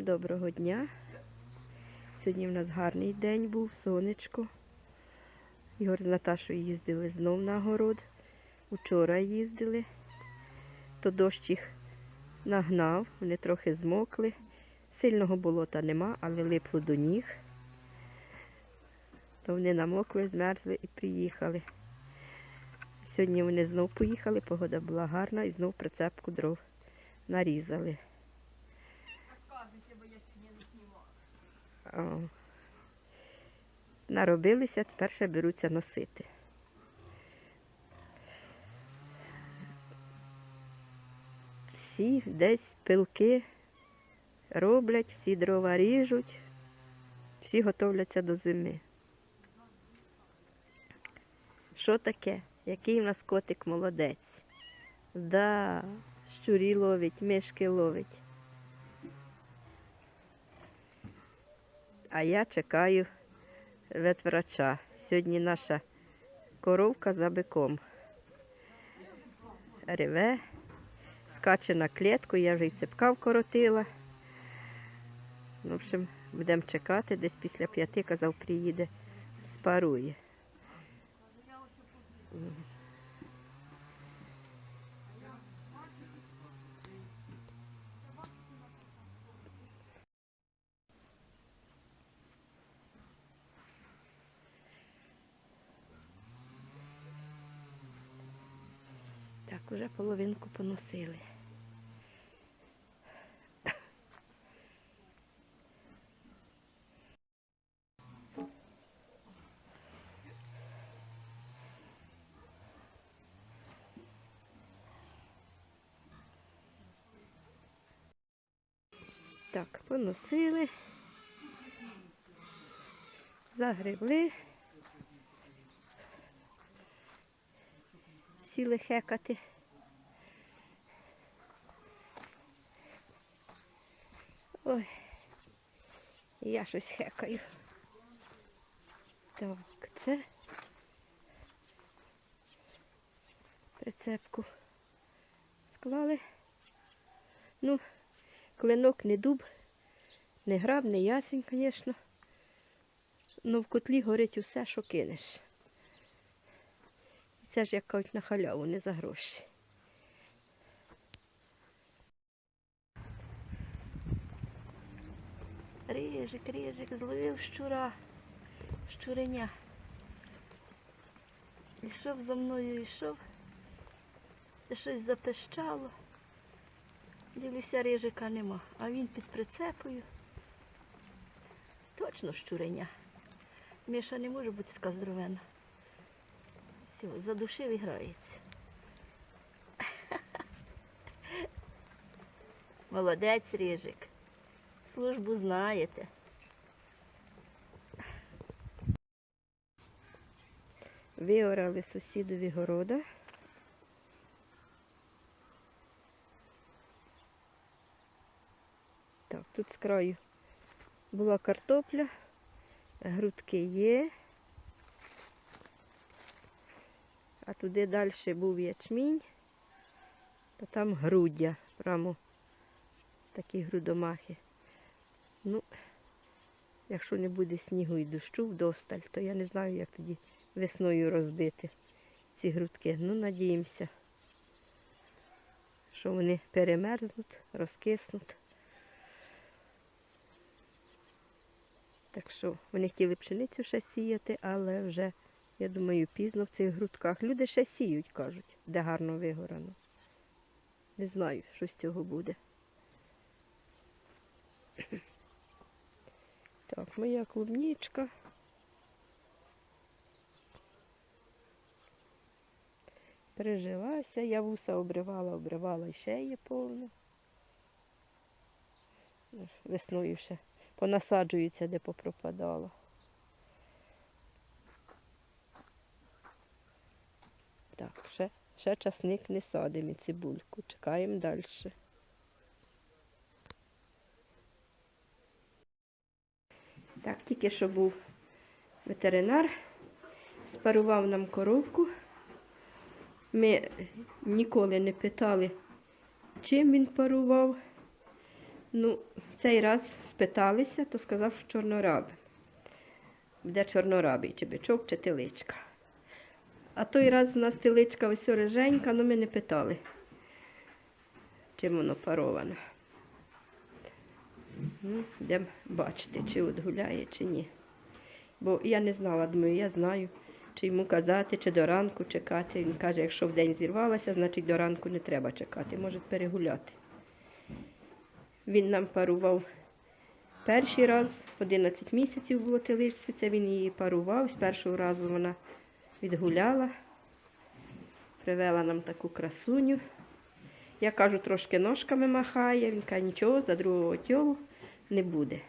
Доброго дня. Сьогодні в нас гарний день був, сонечко. Ігор з Наташою їздили знов на город. Учора їздили. То дощ їх нагнав, вони трохи змокли. Сильного болота нема, але липло до ніг. То вони намокли, змерзли і приїхали. Сьогодні вони знов поїхали, погода була гарна і знов прицепку дров нарізали. Наробилися, тепер беруться носити. Всі десь пилки роблять, всі дрова ріжуть, всі готовляться до зими. Що таке? Який в нас котик молодець? Да, щурі ловить, мишки ловить. А я чекаю ветврача. Сьогодні наша коровка за биком. Реве, скаче на клітку, я вже й цепка вкоротила. В общем, будемо чекати, десь після п'яти, казав, приїде, спарує. Уже половинку поносили. Так, поносили, загребли, сіли хекати. Ой, я щось хекаю. Так, це прицепку склали. Ну, клинок не дуб, не граб, не ясень, звісно. Ну в котлі горить усе, що кинеш. Це ж як кажуть на халяву, не за гроші. Рижик, рижик, зловив щура, щуреня. Ішов за мною, йшов, щось запищало. Дивлюся, рижика нема, а він під прицепою. Точно щуреня. Міша не може бути така здоровена. Все, задушив і грається. Молодець, рижик. Службу знаєте. Виорали сусідові города. Так, тут з краю була картопля, грудки є. А туди далі був ячмінь, то там груддя, прямо такі грудомахи. Ну, якщо не буде снігу і дощу вдосталь, то я не знаю, як тоді весною розбити ці грудки. Ну, надіємося, що вони перемерзнуть, розкиснуть. Так що вони хотіли пшеницю ще сіяти, але вже, я думаю, пізно в цих грудках. Люди ще сіють, кажуть, де гарно вигорано. Не знаю, що з цього буде. Так, моя клубничка. Прижилася, я вуса обривала, обривала і ще є повно. Весною ще понасаджується, де попропадало. Так, ще, ще часник не садимо і цибульку. Чекаємо далі. Так, тільки що був ветеринар, спарував нам коровку. Ми ніколи не питали, чим він парував. Ну, цей раз спиталися, то сказав, що чорнораби. Де чорнорабий, чи бичок, чи теличка. А той раз у нас теличка ось реженька, але ми не питали, чим воно пароване. Ну, Йдемо бачити, чи от гуляє, чи ні. Бо я не знала, думаю, я знаю, чи йому казати, чи до ранку чекати. Він каже, якщо в день зірвалася, значить до ранку не треба чекати, може перегуляти. Він нам парував перший раз, 11 місяців було теличці, він її парував. З першого разу вона відгуляла, привела нам таку красуню. Я кажу, трошки ножками махає, він каже, нічого, за другого тьолу не буде.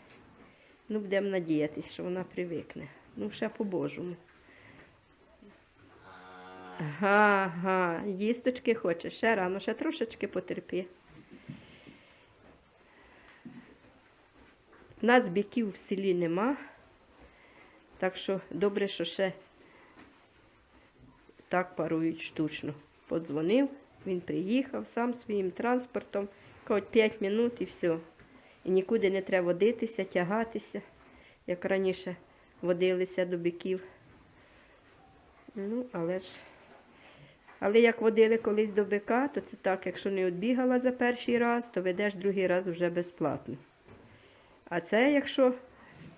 Ну, будемо надіятися, що вона привикне. Ну, ще по-божому. Ага, ага, їсточки хоче, ще рано, ще трошечки потерпи. У нас біків в селі нема, так що добре, що ще так парують штучно. Подзвонив, він приїхав сам своїм транспортом, кажуть 5 минут і все. І нікуди не треба водитися, тягатися, як раніше водилися до биків. Ну, але ж. Але як водили колись до бика, то це так, якщо не відбігала за перший раз, то ведеш другий раз вже безплатно. А це, якщо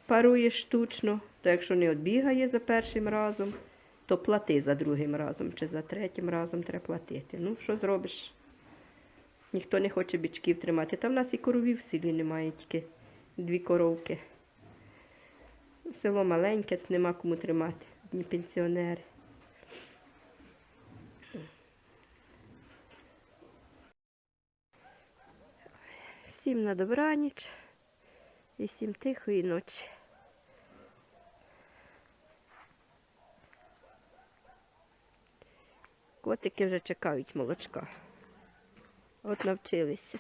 паруєш штучно, то якщо не відбігає за першим разом, то плати за другим разом чи за третім разом треба платити. Ну, що зробиш? Ніхто не хоче бичків тримати. Там в нас і коровів в селі немає, тільки дві коровки. Село маленьке, тут нема кому тримати, одні пенсіонери. Всім на добраніч і всім тихої ночі. Котики вже чекають молочка. От навчилися.